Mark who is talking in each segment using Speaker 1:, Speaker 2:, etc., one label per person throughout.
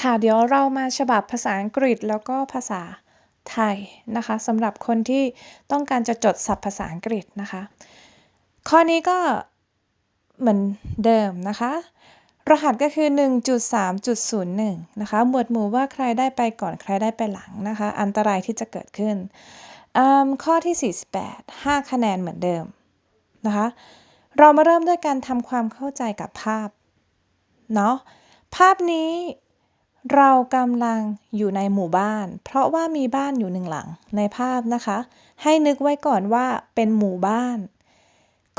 Speaker 1: ค่ะเดี๋ยวเรามาฉบับภาษาอังกฤษแล้วก็ภาษาไทยนะคะสำหรับคนที่ต้องการจะจดศัพท์ภาษาอังกฤษนะคะ ข้อนี้ก็เหมือนเดิมนะคะ รหัสก็คือ 1.3.01 นะคะ หมวดหมู่ว่าใครได้ไปก่อนใครได้ไปหลังนะคะ อันตรายที่จะเกิดขึ้น ข้อที่ 48 5 คะแนนเหมือนเดิมนะคะ เรามาเริ่มด้วยการทำความเข้าใจกับภาพ เนาะ ภาพนี้ เรากำลังอยู่ในหมู่บ้าน เพราะว่ามีบ้านอยู่หนึ่งหลังในภาพนะคะ ให้นึกไว้ก่อนว่าเป็นหมู่บ้าน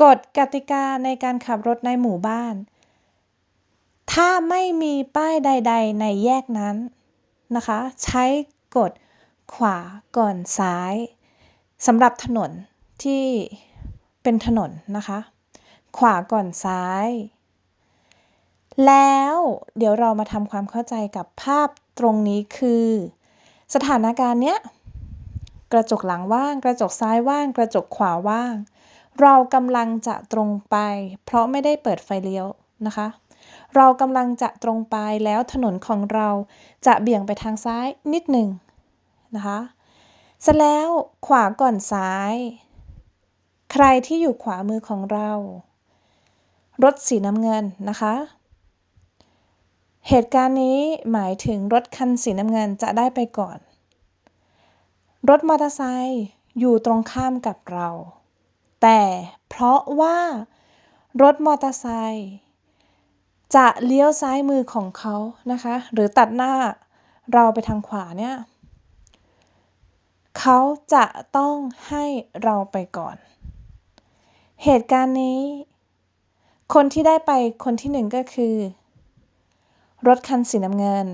Speaker 1: กฎกติกาในการขับรถในหมู่บ้าน ถ้าไม่มีป้ายใด ๆ ในแยกนั้นนะคะ ใช้กดขวาก่อนซ้ายสำหรับถนนที่เป็นถนนนะคะ ขวาก่อนซ้าย แล้วเดี๋ยวเรามาทำความเข้าใจกับภาพตรงนี้คือ สถานการณ์เนี้ยกระจกหลังว่าง กระจกซ้ายว่าง กระจกขวาว่าง เรากำลังจะตรงไป เพราะไม่ได้เปิดไฟเลี้ยวนะคะ เรากำลังจะตรงไปแล้วถนนของเราจะเบี่ยงไปทางซ้ายนิดหนึ่งนะคะเสร็จแล้วขวาก่อนซ้าย ใครที่อยู่ขวามือของเรา รถสีน้ำเงินนะคะ เหตุการณ์นี้หมายถึงรถคันสีน้ำเงินจะได้ไปก่อน รถมอเตอร์ไซค์อยู่ตรงข้ามกับเรา แต่เพราะว่ารถมอเตอร์ไซค์จะเลี้ยวซ้ายมือของเขานะคะ หรือตัดหน้าเราไปทางขวาเนี่ยเขาจะต้องให้เราไปก่อน เหตุการณ์นี้ คนที่ได้ไปคนที่หนึ่งก็คือ รถคันสีน้ำเงิน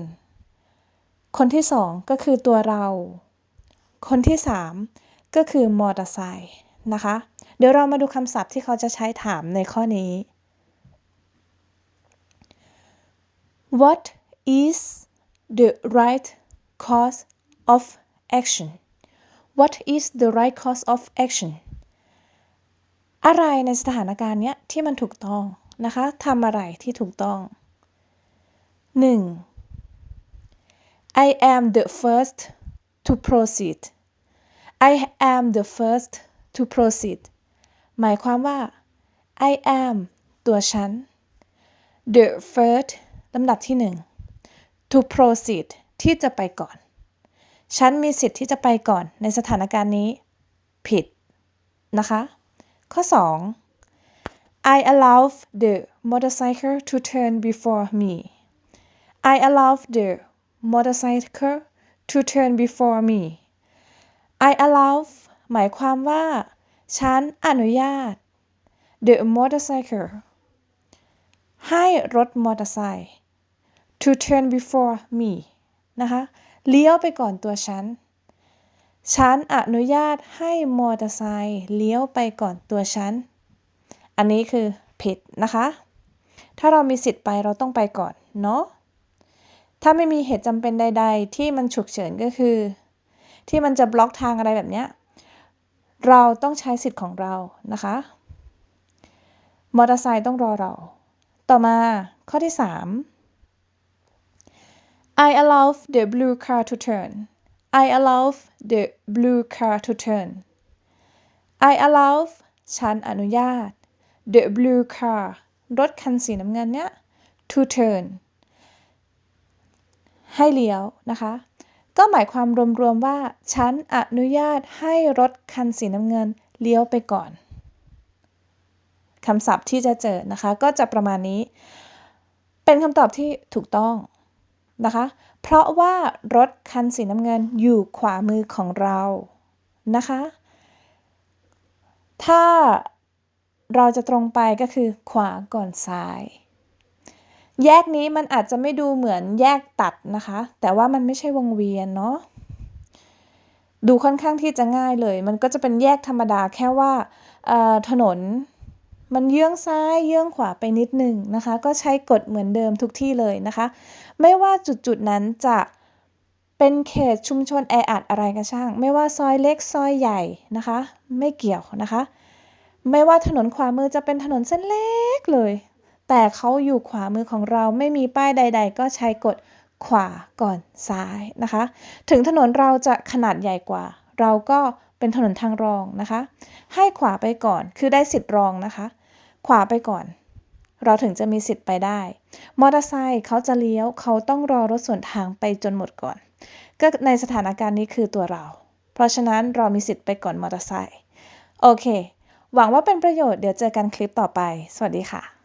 Speaker 1: คนที่สองก็คือตัวเรา คนที่สามก็คือมอเตอร์ไซค์นะคะ เดี๋ยวเรามาดูคำศัพท์ที่เขาจะใช้ถามในข้อนี้ What is the right course of action What is the right course of action อะไรในสถานการณ์เนี้ยที่มันถูกต้องนะคะทำอะไรที่ถูกต้อง 1. I am the first to proceed I am the first to proceed หมายความว่า I am ตัวฉัน the first ลำดับที่หนึ่ง to proceed ที่จะไปก่อน ฉันมีสิทธิ์ที่จะไปก่อนในสถานการณ์นี้ ผิดนะคะ ข้อ 2 I allow the motorcycle to turn before me I allow the motorcycle to turn before me I allow หมายความว่า ฉันอนุญาต the motorcycle ให้รถมอเตอร์ไซค์ to turn before me นะคะเลี้ยวไปก่อนตัวฉัน ฉันอนุญาตให้มอเตอร์ไซค์เลี้ยวไปก่อนตัวฉัน อันนี้คือผิดนะคะ ถ้าเรามีสิทธิ์ไปเราต้องไปก่อนเนาะ ถ้าไม่มีเหตุจำเป็นใด ๆ ที่มันฉุกเฉินก็คือ ที่มันจะบล็อกทางอะไรแบบเนี้ยเราต้องใช้สิทธิ์ของเรานะคะ มอเตอร์ไซค์ต้องรอเรา ต่อมาข้อที่ 3 I allow the blue car to turn I allow the blue car to turn I allow ฉันอนุญาต the blue car รถคันสีน้ำเงินเนี้ย to turn ให้เลี้ยวนะคะ ก็หมายความรวมๆว่า ฉันอนุญาตให้รถคันสีน้ำเงินเลี้ยวไปก่อนคำศัพท์ที่จะเจอนะคะ ก็จะประมาณนี้ เป็นคำตอบที่ถูกต้องนะคะ เพราะว่ารถคันสีน้ำเงินอยู่ขวามือของเรานะคะ ถ้าเราจะตรงไปก็คือขวาก่อนซ้าย แยกนี้มันอาจจะไม่ดูเหมือนแยกตัดนะคะ แต่ว่ามันไม่ใช่วงเวียนเนาะดูค่อนข้างที่จะง่ายเลย มันก็จะเป็นแยกธรรมดาแค่ว่าถนนมันเยื้องซ้ายเยื้องขวาไปนิดหนึ่งนะคะ ก็ใช้กฎเหมือนเดิมทุกที่เลยนะคะ ไม่ว่าจุดๆนั้นจะเป็นเขตชุมชนแออัดอะไรก็ช่าง ไม่ว่าซอยเล็กซอยใหญ่นะคะ ไม่เกี่ยวนะคะ ไม่ว่าถนนขวามือจะเป็นถนนเส้นเล็กเลย แต่เขาอยู่ขวามือของเราไม่มีป้ายใด ๆ ก็ใช้กฎขวาก่อนซ้ายนะคะ ถึงถนนเราจะขนาดใหญ่กว่า เราก็เป็นถนนทางรองนะคะ ให้ขวาไปก่อนคือได้สิทธิ์รองนะคะ ขวาไปก่อน เราถึงจะมีสิทธิ์ไปได้ มอเตอร์ไซค์เขาจะเลี้ยวเขาต้องรอรถสวนทางไปจนหมดก่อน ก็ในสถานการณ์นี้คือตัวเรา เพราะฉะนั้นเรามีสิทธิ์ไปก่อนมอเตอร์ไซค์โอเค หวังว่าเป็นประโยชน์เดี๋ยวเจอกันคลิปต่อไป สวัสดีค่ะ